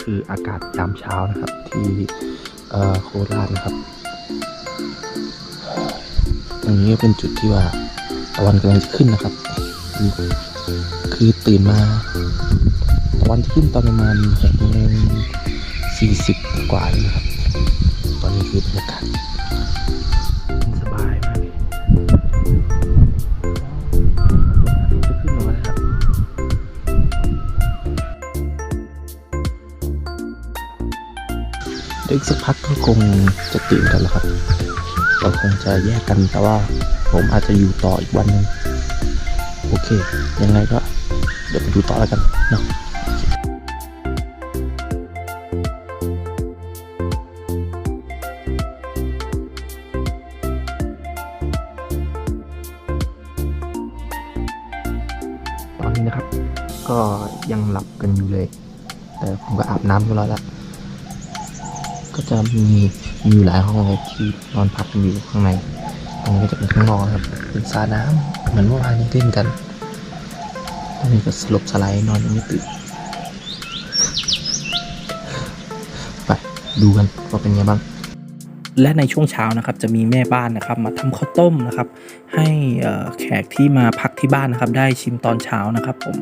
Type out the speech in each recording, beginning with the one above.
็คืออากาศยามเช้านะครับ ที่โคราชนะครับตรงนี้ก็เป็นจุดที่ว่าตะวันกำลังจะขึ้นนะครับคือคือตื่นมาตะวันจะขึ้นตอนประมาณหกโมงสี่สิบกว่าเลยนะครับ ตอนนี้คือบรรยากาศ อีกสักพักก็คงจะตื่นกันแล้วครับ เราคงจะแยกกันแต่ว่าผมอาจจะอยู่ต่ออีกวันนึงโอเค ยังไงก็เดี๋ยวไปดูต่อแล้วกันเนาะตอนนี้นะครับ ก็ยังหลับกันอยู่เลย แต่ผมก็อาบน้ำเรียบร้อยแล้ว ก็จะมีมีอยู่หลายห้องเลยที่นอนพักอยู่ข้างในตรงนี้ก็จะเป็นข้างนอกนครับเป็นสระน้ำเหมือนเมื่อวานนี้เล่นกันตรงนี้ก็สลบสไลด์นอนยังไม่ตื่นไปดูกันว่าเป็นไงบ้างและในช่วงเช้านะครับจะมีแม่บ้านนะครับมาทำข้าวต้มนะครับ ให้แขกที่มาพักที่บ้านนะครับ ได้ชิมตอนเช้านะครับผม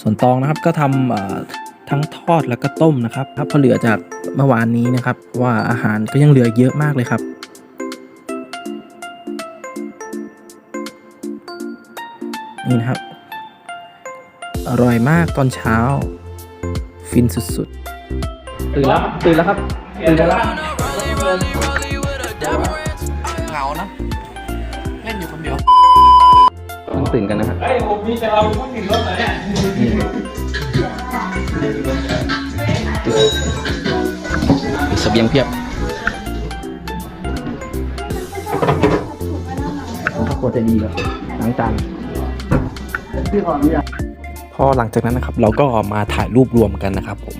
ส่วนตองนะครับก็ทำ ทั้งทอดแล้วก็ต้มนะครับครับเพราะเหลือจากเมื่อวานนี้นะครับ ว่าอาหารก็ยังเหลือเยอะมากเลยครับนี่นะครับ อร่อยมากตอนเช้า ฟินสุดๆ ตื่นแล้วตื่นแล้วครับ ตื่นแล้วเหงานะเล่นอยู่คนเดียวต้องตื่นกันนะครับไอ้ผมมีแต่เราต้องกินรถไหนเนี่ย มีเสบียงเพียบผมก็ควรจะดีแบบล้างจานพอหลังจากนั้นนะครับ เราก็มาถ่ายรูปรวมกันนะครับผม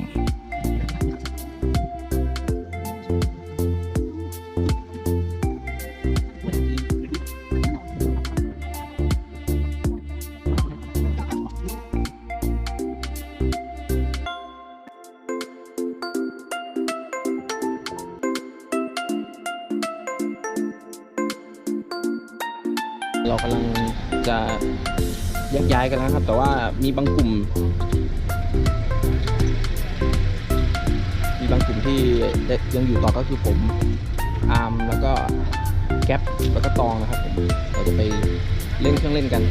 เรากำลังจะแยกย้ายกันแล้วครับ แต่ว่ามีบางกลุ่ม มีบางกลุ่มที่ยังอยู่ต่อก็คือผมอาร์มแล้วก็แก๊ปแล้วก็ตองนะครับผมเราจะไปเล่นเครื่องเล่นกัน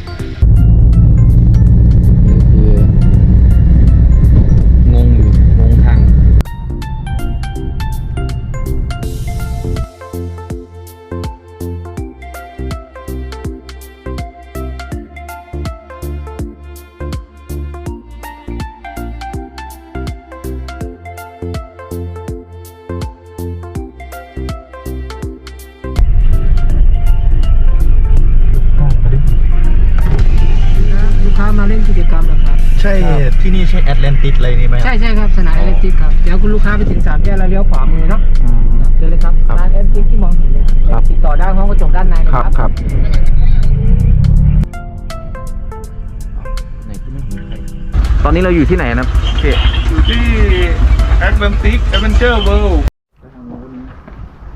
ที่นี่ใช่แอตแลนติสอะไรนี่ไหมครับ ใช่ใช่ครับสนามแอตเลติกครับเดี๋ยวคุณลูกค้าไปถึงสามแยกแล้วเลี้ยวขวามือเนาะครับเชิญเลยครับครับร้านแอตเลติกที่มองเห็นเลยครับ ติดต่อได้ห้องกระจกด้านในนะคครัรับบครับไหนที่ไม่เห็นใครตอนนี้เราอยู่ที่ไหนนะพี่อยู่ที่แอตแลนติกแอดเวนเจอร์เวิลด์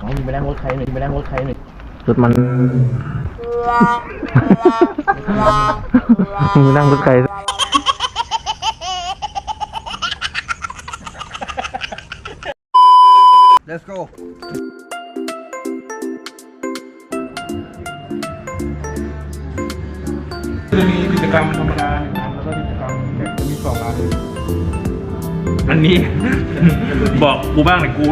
อ๋อมีไปนั่งรถใครหนึ่งไปนั่งรถใครหนึ่งรถมันมีนั่งรถใคร จะมีกิจกรรมธรรมดาหนึ่งอันแล้วก็กิจกรรมแข่งจะมีสองอันอันนี้ บอกกูบ้างหน่อยกู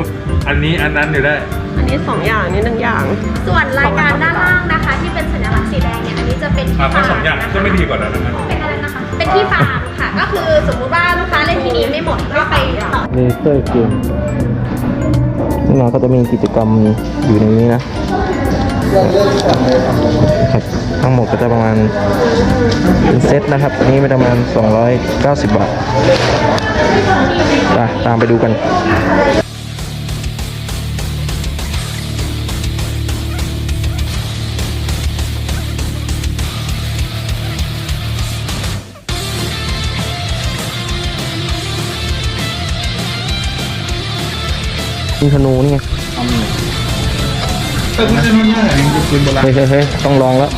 อันนี้อันนั้นเดี๋ยวได้ อันนี้สองอย่างนี่หนึ่งอย่าง ส่วนรายการด้านล่างนะคะ ที่เป็นสัญลักษณ์สีแดงเนี่ยอันนี้จะเป็นที่อะฟาถ้าร์มสองอย่างนะคะก็ไม่ดีกว่านั้นนะครับเป็นอะไรนะคะ เป็นที่ฟาร์มค่ะ ก็คือสมมุติว่าลูกค้าเล่นที่นี้ไม่หมดก็ไปต่อ เลเซอร์เกมนี่นะก็จะมีกิจกรรมอยู่ในนี้นะ ครับทั้งหมดก็จะประมาณเป็นเซตนะครับอันนี้ไม่ประมาณ 290 บาทไปตามไปดูกันมีธนูนี่ไง เออคุณจะนุ่นเนี่ยยิงปืนโบราณเฮ้ยเฮ้ยเฮ้ยต้องลองแล้ว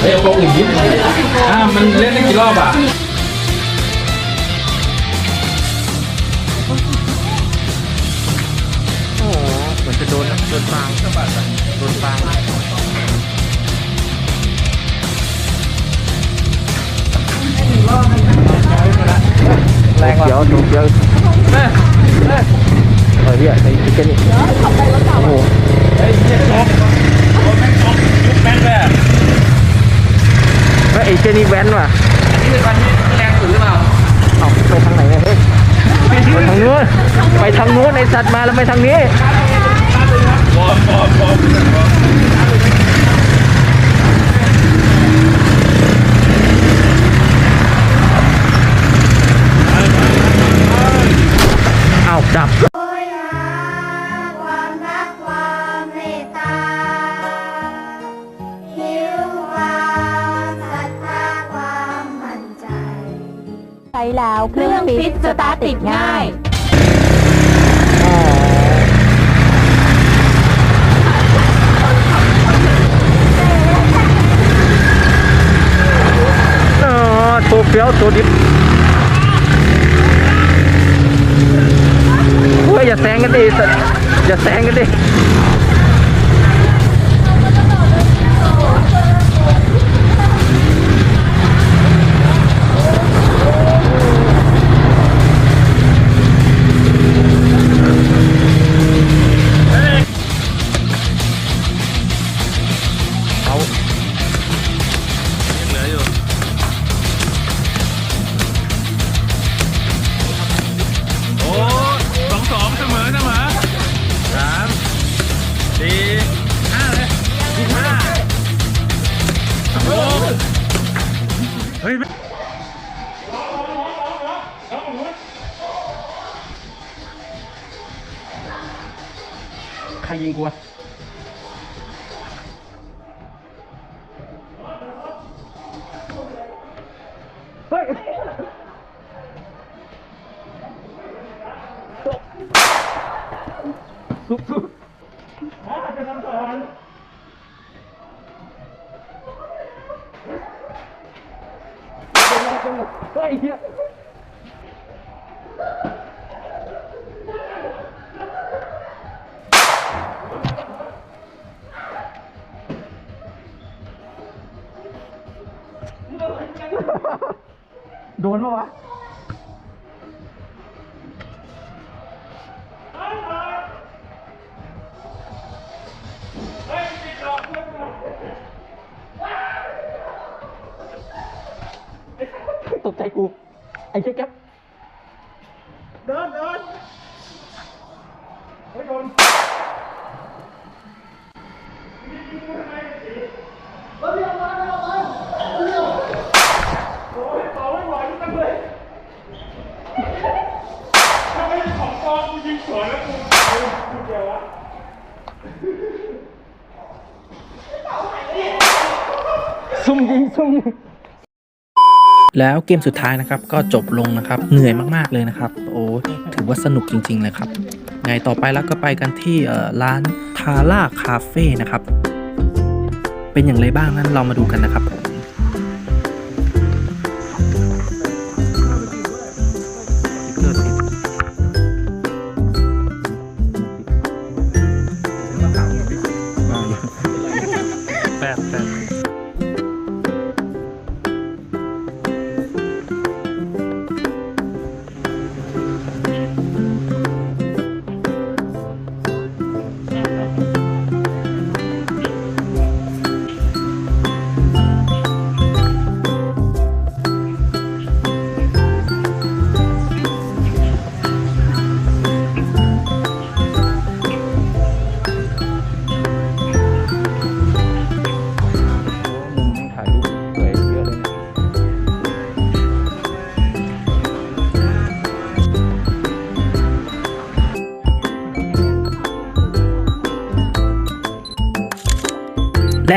เฮ้ยเอาพวกอื่นยิงอ่ามันเล่นได้กี่รอบอะเหมือนจะโดนนะโดนฟางโดนฟางแรงว่ะเดี๋ยวดูเดี๋ยว เฮ้ยเฮ้ยไอ้ชิคเก้นนี่โอ้โหเฮ้ยเนี่ยช็อกโอ้แม่งช็อกยุบแม่งเลยอะเฮ้ยไอ้เจนี่แว้นว่ะนี่เป็นวันที่แรงสุดหรือเปล่าเอาไปทางไหนเนี่ยเฮ้ยไปทางนู้นไปทางนู้นไอ้สัตว์มาแล้วไปทางนี้บอมบอมบอมบอมเอาดับ ใช้แล้วเครื่องฟิตสตาร์ทติดง่าย ตัวเฟี้ยวตัวดิบ ใครยิ โดนปะวะตกใจกู ไอ้เจ๊แก๊ปซุ่มยิงซุ่ม ยิงแล้วเกมสุดท้ายนะครับก็จบลงนะครับเหนื่อยมากๆเลยนะครับ โอ้ถือว่าสนุกจริง ๆ เลยครับ ไงต่อไปแล้วก็ไปกันที่ร้านทาร่าคาเฟ่นะครับ เป็นอย่างไรบ้างนั้นเรามาดูกันนะครับ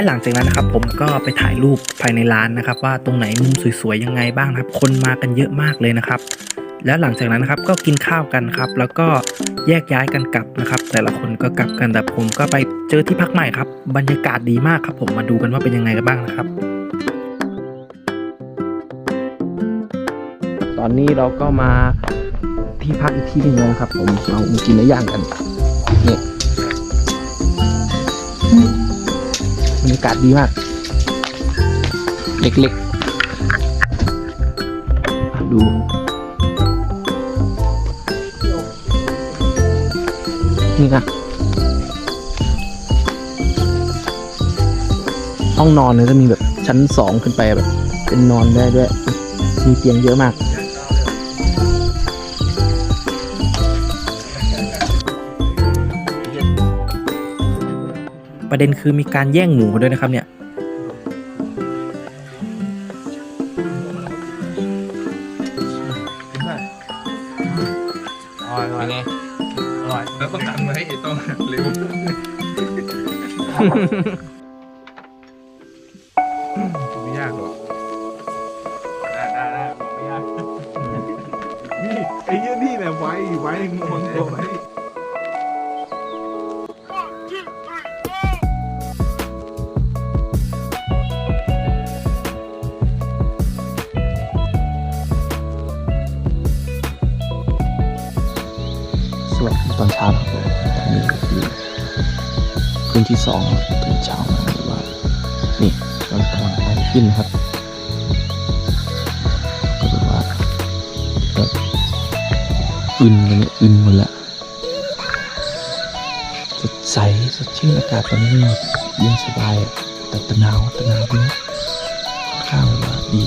หลังจากนั้นนะครับผมก็ไปถ่ายรูปภายในร้านนะครับ ว่าตรงไหนมุมสวยๆยังไงบ้างนะครับ คนมากันเยอะมากเลยนะครับ แล้วหลังจากนั้นนะครับก็กินข้าวกันครับ แล้วก็แยกย้ายกันกลับนะครับ แต่ละคนก็กลับกันแต่ผมก็ไปเจอที่พักใหม่ครับ บรรยากาศดีมากครับ ผมมาดูกันว่าเป็นยังไงกันบ้างนะครับตอนนี้เราก็มาที่พักอีกที่หนึ่งแล้วนะครับ ผมเรามากินเนื้อย่างกันนี่บ รรยากาศดีมาก เล็กๆ ดูนี่นะห้องนอนเนี่ยจะมีแบบชั้นสองขึ้นไปแบบ เป็นนอนได้ด้วย มีเตียงเยอะมาก ประเด็นคือมีการแย่งหมูด้วยนะครับเนี่ยอร่อยอร่อร่อยแล้วต้องดันไว้ต้องเร็ว ตอนเช้าครับผมตอนนี้ก็คือคืนที่สองตื่นเช้ามาหรือว่า นี่ตอนตะวันกำลังขึ้นครับ ก็แบบว่าแบบอึนกันเนี่ยอึนหมดละสดใสสดชื่นอากาศตอนนี้เย็นสบายอะแต่ตะหนาวตะหนาวด้วยนะค่ข้างแบบว่าดี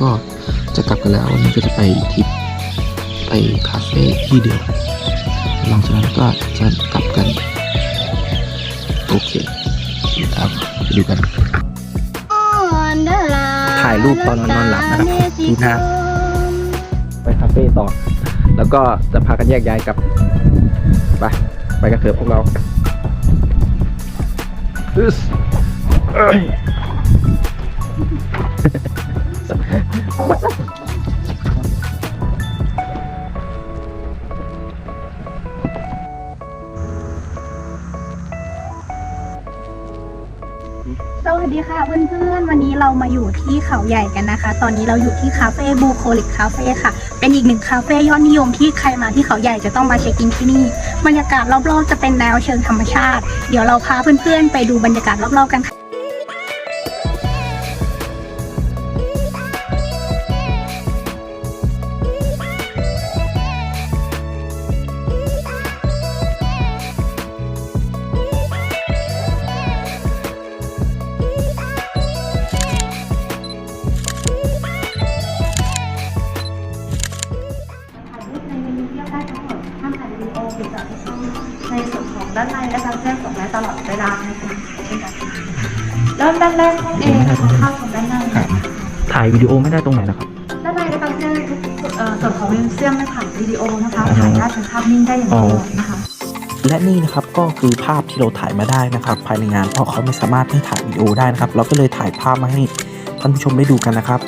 ก็จะกลับกันแล้ววันนี้ก็จะไปทริปไปคาเฟ่ที่เดียวหลังจากนั้นก็จะกลับกัน โอเคครับไปดูกัน ถ่ายรูปตอนนอนหลับนะครับดูหน้าไปคาเฟ่ต่อ แล้วก็จะพากันแยกย้ายกลับ ไป ไปกันเถอะพวกเราอึ๊สเอ้ย สวัสดีค่ะเพื่อนๆ วันนี้เรามาอยู่ที่เขาใหญ่กันนะคะ ตอนนี้เราอยู่ที่คาเฟ่บูโคลิกคาเฟ่ค่ะ เป็นอีกหนึ่งคาเฟ่ยอดนิยมที่ใครมาที่เขาใหญ่จะต้องมาเช็คอินที่นี่ บรรยากาศรอบๆ จะเป็นแนวเชิงธรรมชาติ เดี๋ยวเราพาเพื่อนๆ ไปดูบรรยากาศรอบๆ กันค่ะ ด้านในนะคะแจ้งส่งได้ตลอดเวลานะคะเริ่มด้านแรกห้องเอนะคะเข้าชมด้านในนะคะถ่ายวิดีโอไม่ได้ตรงไหนนะครับ ด้านในนะคะแจ้งทุกเอ่อส่วนของมิวเซียมไม่ผ่านวิดีโอนะคะถ่ายได้เป็นภาพนิ่งได้อย่างเดียวนะคะและนี่นะครับก็คือภาพที่เราถ่ายมาได้นะครับ ภายในงานเพราะเขาไม่สามารถให้ถ่ายวิดีโอได้นะครับ เราก็เลยถ่ายภาพมาให้ท่านผู้ชมได้ดูกันนะครับ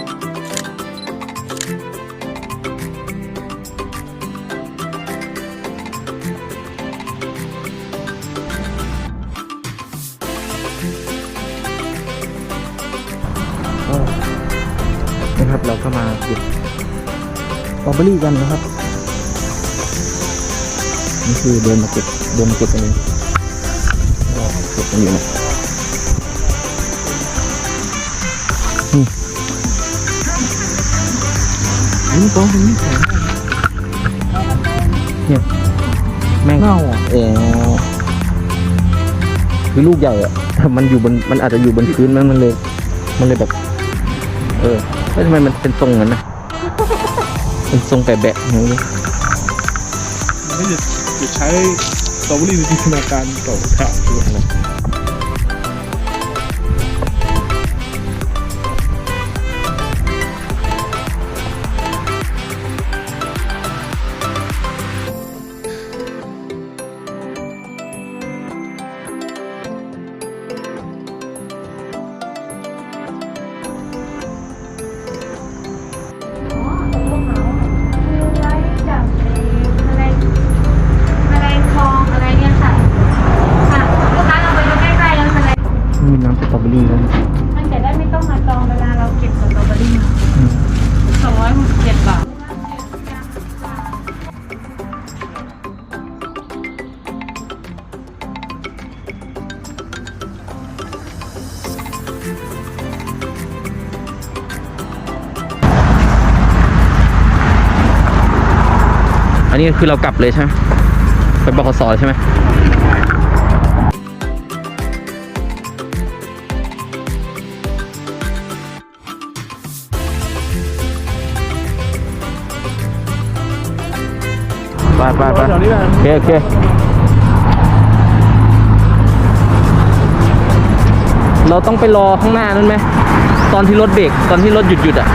นะครับ เราก็มาเก็บสตรอเบอรี่กันนะครับ นี่คือเดินมาเก็บเดินมาเก็บกันเองก็เก็บกันอยู่นะนี่นี่ตรงนี้แข็งเนี่ยแม่งเน่าอะเออคือลูกใหญ่อะมันอยู่บนมันอาจจะอยู่บนพื้นมันมันเลย มันเลยแบบ เออแล้วทำไมมันเป็นทรงนั้นนะเป็นทรงแบะอย่างนี้ไม่จะจะใช้สตรอเบอรี่ในจินตนาการต่อข่าคืออะ อันนี้คือเรากลับเลยใช่ไหมไปบกสใช่ไหมไปไปไปโอเคโอเคเราต้องไปรอข้างหน้านั้นไหมตอนที่รถเบรกตอนที่รถหยุดหยุดอะ